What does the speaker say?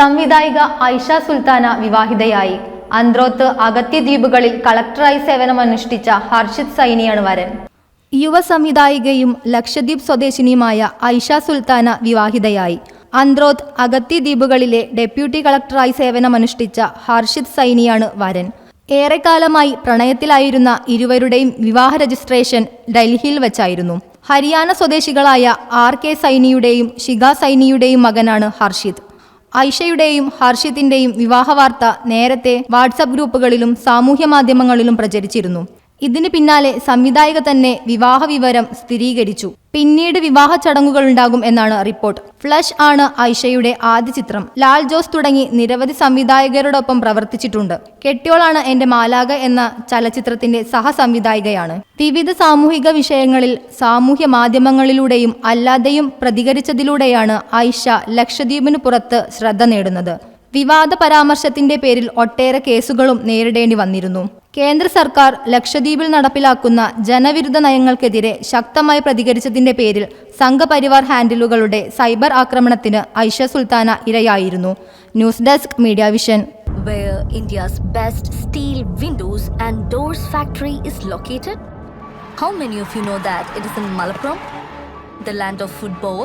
സംവിധായിക ഐഷ സുൽത്താന വിവാഹിതയായി. അന്ത്രോത്ത് അഗത്യദ്വീപുകളിൽ കളക്ടറായി സേവനമനുഷ്ഠിച്ച ഹർഷിത് സൈനിയാണ് വരൻ. യുവ സംവിധായികയും ലക്ഷദ്വീപ് സ്വദേശിനിയുമായ ഐഷ സുൽത്താന വിവാഹിതയായി. അന്ത്രോത്ത് അഗത്തി ദ്വീപുകളിലെ ഡെപ്യൂട്ടി കളക്ടറായി സേവനമനുഷ്ഠിച്ച ഹർഷിത് സൈനിയാണ് വരൻ. ഏറെക്കാലമായി പ്രണയത്തിലായിരുന്ന ഇരുവരുടെയും വിവാഹ രജിസ്ട്രേഷൻ ഡൽഹിയിൽ വെച്ചായിരുന്നു. ഹരിയാന സ്വദേശികളായ ആർ കെ സൈനിയുടെയും ഷിഗ സൈനിയുടെയും മകനാണ് ഹർഷിത്. ഐഷയുടെയും ഹർഷിത്തിന്റെയും വിവാഹ വാർത്ത നേരത്തെ വാട്സപ്പ് ഗ്രൂപ്പുകളിലും സാമൂഹ്യ മാധ്യമങ്ങളിലും പ്രചരിച്ചിരുന്നു. ഇതിന് പിന്നാലെ സംവിധായക തന്നെ വിവാഹ വിവരം സ്ഥിരീകരിച്ചു. പിന്നീട് വിവാഹ ചടങ്ങുകൾ ഉണ്ടാകും എന്നാണ് റിപ്പോർട്ട്. ഫ്ലഷ് ആണ് ഐഷയുടെ ആദ്യ ചിത്രം. ലാൽ ജോസ് തുടങ്ങി നിരവധി സംവിധായകരോടൊപ്പം പ്രവർത്തിച്ചിട്ടുണ്ട്. കെട്ടിയോളാണ് എന്റെ മാലാക എന്ന ചലച്ചിത്രത്തിന്റെ സഹസംവിധായികയാണ്. വിവിധ സാമൂഹിക വിഷയങ്ങളിൽ സാമൂഹ്യ മാധ്യമങ്ങളിലൂടെയും അല്ലാതെയും പ്രതികരിച്ചതിലൂടെയാണ് ഐഷ ലക്ഷദ്വീപിന് പുറത്ത് ശ്രദ്ധ നേടുന്നത്. വിവാദ പരാമർശത്തിന്റെ പേരിൽ ഒട്ടേറെ കേസുകളും നേരിടേണ്ടി വന്നിരുന്നു. കേന്ദ്ര സർക്കാർ ലക്ഷദ്വീപിൽ നടപ്പിലാക്കുന്ന ജനവിരുദ്ധ നയങ്ങൾക്കെതിരെ ശക്തമായി പ്രതികരിച്ചതിന്റെ പേരിൽ സംഘപരിവാർ ഹാൻഡിലുകളുടെ സൈബർ ആക്രമണത്തിന് Aisha Sultana ഇരയായിരുന്നു news desk media vision where India's best steel windows and doors factory is located? How many of you know that it is in Malappuram, the land of football?